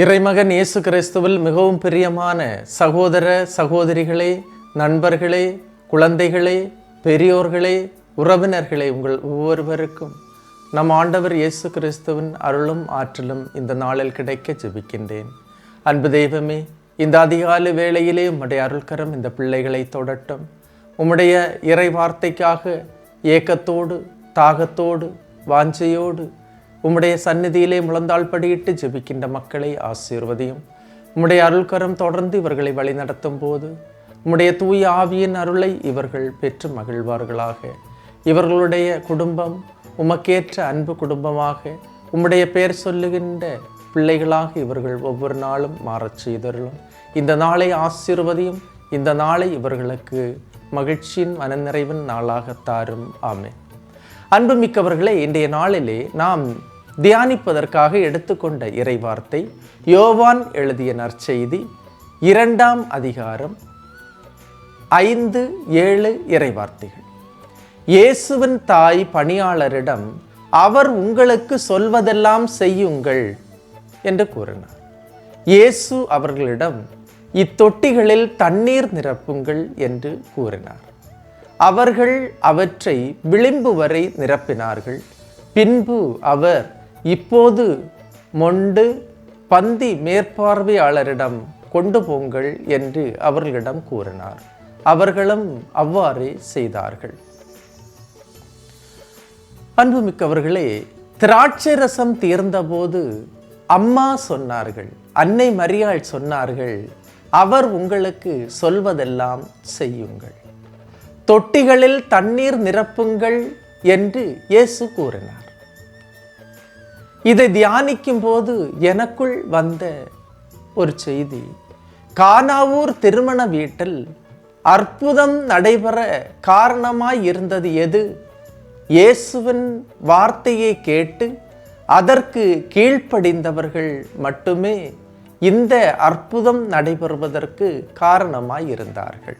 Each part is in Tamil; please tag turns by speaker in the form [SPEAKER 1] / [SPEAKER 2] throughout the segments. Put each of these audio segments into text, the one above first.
[SPEAKER 1] இறைமகன் இயேசு கிறிஸ்துவில் மிகவும் பிரியமான சகோதர சகோதரிகளே நண்பர்களே குழந்தைகளே பெரியோர்களே உறவினர்களே உங்கள் ஒவ்வொருவருக்கும் நம் ஆண்டவர் இயேசு கிறிஸ்துவின் அருளும் ஆற்றலும் இந்த நாளில் கிடைக்க ஜெபிக்கின்றேன். அன்பு தெய்வமே இந்த அதிகாலை வேளையிலே உம்முடைய அருள்கரம் இந்த பிள்ளைகளை தொடட்டும். உம்முடைய இறை வார்த்தைக்காக ஏக்கத்தோடு தாகத்தோடு வாஞ்சையோடு உம்முடைய சந்நிதியிலே முழந்தாள் படியிட்டு ஜெபிக்கின்ற மக்களை ஆசீர்வதியும். உம்முடைய அருள்கரம் தொடர்ந்து இவர்களை வழிநடத்தும் போது உம்முடைய தூய ஆவியின் அருளை இவர்கள் பெற்று மகிழ்வார்களாக. இவர்களுடைய குடும்பம் உமக்கேற்ற அன்பு குடும்பமாக உம்முடைய பெயர் சொல்லுகின்ற பிள்ளைகளாக இவர்கள் ஒவ்வொரு நாளும் மாறச் செய்தருளும். இந்த நாளை ஆசீர்வதியும் இந்த நாளை இவர்களுக்கு மகிழ்ச்சியின் மனநிறைவின் நாளாக தாரும். ஆமென். அன்புமிக்கவர்களே இன்றைய நாளிலே நாம் தியானிப்பதற்காக எடுத்துக்கொண்ட இறைவார்த்தை யோவான் எழுதிய நற்செய்தி இரண்டாம் அதிகாரம் ஐந்து ஏழு இறைவார்த்தைகள். இயேசுவின் தாய் பணியாளரிடம் அவர் உங்களுக்கு சொல்வதெல்லாம் செய்யுங்கள் என்று கூறினார். இயேசு அவர்களிடம் இத்தொட்டிகளில் தண்ணீர் நிரப்புங்கள் என்று கூறினார். அவர்கள் அவற்றை விளிம்பு வரை நிரப்பினார்கள். பின்பு அவர் இப்போது மொண்டு பந்தி மேற்பார்வையாளரிடம் கொண்டு போங்கள் என்று அவர்களிடம் கூறினார். அவர்களும் அவ்வாறே செய்தார்கள். அன்புமிக்கவர்களே திராட்சை ரசம் தீர்ந்தபோது அம்மா சொன்னார்கள் அன்னை மரியாள் சொன்னார்கள் அவர் உங்களுக்கு சொல்வதெல்லாம் செய்யுங்கள். தொட்டிகளில் தண்ணீர் நிரப்புங்கள் என்று இயேசு கூறினார். இதை தியானிக்கும் போது எனக்குள் வந்த ஒரு செய்தி. கானாவூர் திருமண வீட்டில் அற்புதம் நடைபெற காரணமாய் இருந்தது எது? இயேசுவின் வார்த்தையை கேட்டு அதற்கு கீழ்ப்படிந்தவர்கள் மட்டுமே இந்த அற்புதம் நடைபெறுவதற்கு காரணமாய் இருந்தார்கள்.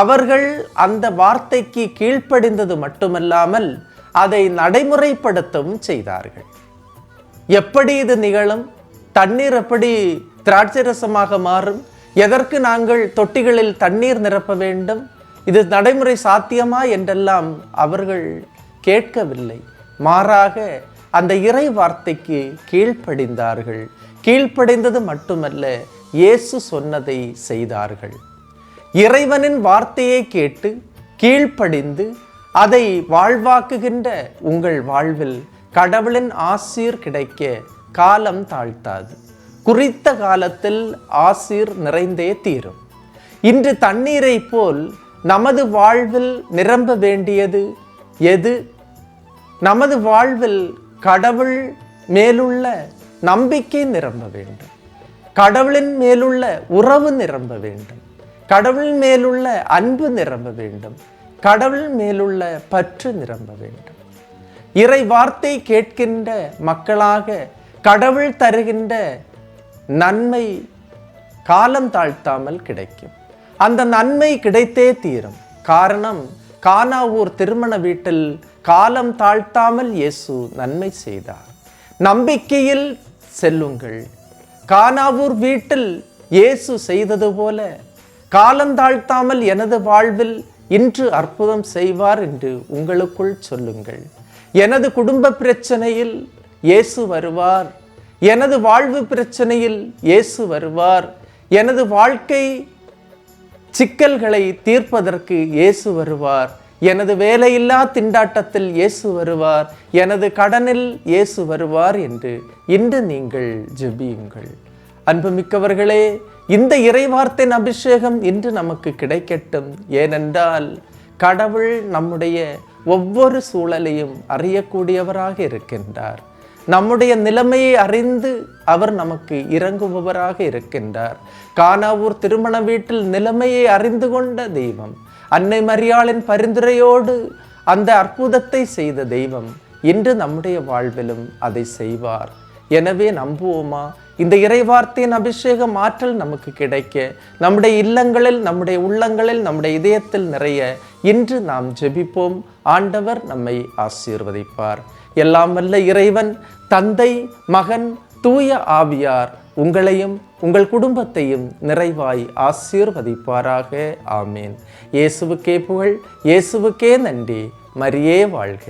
[SPEAKER 1] அவர்கள் அந்த வார்த்தைக்கு கீழ்ப்படிந்தது மட்டுமல்லாமல் அதை நடைமுறைப்படுத்தவும் செய்தார்கள். எப்படி இது நிகழும்? தண்ணீர் எப்படி திராட்சை ரசமாக மாறும்? எதற்கு நாங்கள் தொட்டிகளில் தண்ணீர் நிரப்ப வேண்டும்? இது நடைமுறை சாத்தியமா என்றெல்லாம் அவர்கள் கேட்கவில்லை. மாறாக அந்த இறை வார்த்தைக்கு கீழ்ப்படிந்தார்கள். கீழ்ப்படிந்தது மட்டுமல்ல இயேசு சொன்னதை செய்தார்கள். இறைவனின் வார்த்தையை கேட்டு கீழ்ப்படிந்து அதை வாழ்வாக்குகின்ற உங்கள் வாழ்வில் கடவுளின் ஆசீர் கிடைக்க காலம் தாழ்த்தாது. குறித்த காலத்தில் ஆசீர் நிறைந்தே தீரும். இன்று தண்ணீரை போல் நமது வாழ்வில் நிரம்ப வேண்டியது எது? நமது வாழ்வில் கடவுள் மேலுள்ள நம்பிக்கை நிரம்ப வேண்டும். கடவுளின் மேலுள்ள உறவு நிரம்ப வேண்டும். கடவுள் மேலுள்ள அன்பு நிரம்ப வேண்டும். கடவுள் மேலுள்ள பற்று நிரம்ப வேண்டும். இறை வார்த்தை கேட்கின்ற மக்களாக கடவுள் தருகின்ற நன்மை காலம் தாழ்த்தாமல் கிடைக்கும். அந்த நன்மை கிடைத்தே தீரும். காரணம் கானாவூர் திருமண வீட்டில் காலம் தாழ்த்தாமல் இயேசு நன்மை செய்தார். நம்பிக்கையில் செல்லுங்கள். கானாவூர் வீட்டில் இயேசு செய்தது போல காலந்தாழ்த்தாமல் எனது வாழ்வில் இன்று அற்புதம் செய்வார் என்று உங்களுக்குள் சொல்லுங்கள். எனது குடும்ப பிரச்சனையில் இயேசு வருவார். எனது வாழ்வு பிரச்சனையில் இயேசு வருவார். எனது வாழ்க்கை சிக்கல்களை தீர்ப்பதற்கு இயேசு வருவார். எனது வேலையில்லா திண்டாட்டத்தில் இயேசு வருவார். எனது கடனில் இயேசு வருவார் என்று இன்று நீங்கள் ஜெபியுங்கள். அன்புமிக்கவர்களே இந்த இறைவார்த்தையின் அபிஷேகம் இன்று நமக்கு கிடைக்கட்டும். ஏனென்றால் கடவுள் நம்முடைய ஒவ்வொரு சூழலையும் அறியக்கூடியவராக இருக்கின்றார். நம்முடைய நிலைமையை அறிந்து அவர் நமக்கு இறங்குபவராக இருக்கின்றார். கானாவூர் திருமண வீட்டில் நிலைமையை அறிந்து கொண்ட தெய்வம் அன்னை மரியாளின் பரிந்துரையோடு அந்த அற்புதத்தை செய்த தெய்வம் இன்று நம்முடைய வாழ்விலும் அதை செய்வார். எனவே நம்புவோமா? இந்த இறைவார்த்தையின் அபிஷேகம் ஆற்றல் நமக்கு கிடைக்க நம்முடைய இல்லங்களில் நம்முடைய உள்ளங்களில் நம்முடைய இதயத்தில் நிறைய இன்று நாம் ஜெபிப்போம். ஆண்டவர் நம்மை ஆசீர்வதிப்பார். எல்லாம் வல்ல இறைவன் தந்தை மகன் தூய ஆவியார் உங்களையும் உங்கள் குடும்பத்தையும் நிறைவாய் ஆசீர்வதிப்பாராக. ஆமேன். இயேசுவுக்கே புகழ் இயேசுவுக்கே நன்றி. மரியே வாழ்க.